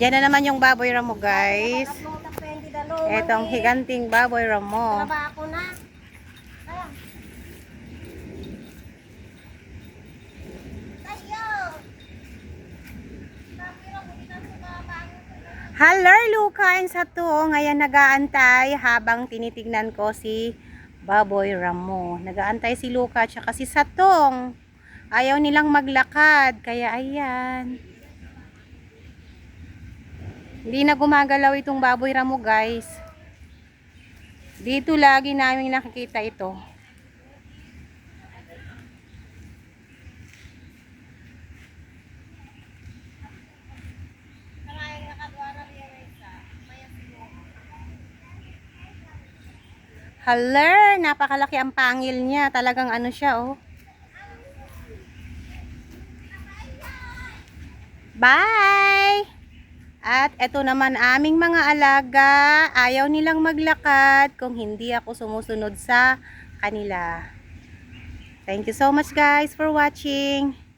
Diyan na naman yung baboy ramo guys. Etong higanting baboy ramo. Traba ako na. Hello, Lukain sa to. Ngayon nagaantay habang tinitignan ko si Baboy Ramo. Nagaantay si Luka at si Satong. Ayaw nilang maglakad. Kaya ayan. Hindi na gumagalaw itong Baboy Ramo guys. Dito lagi namin nakikita ito. Haler, napakalaki ang pangil niya. Talagang ano siya, oh. Bye! At eto naman aming mga alaga. Ayaw nilang maglakad kung hindi ako sumusunod sa kanila. Thank you so much guys for watching.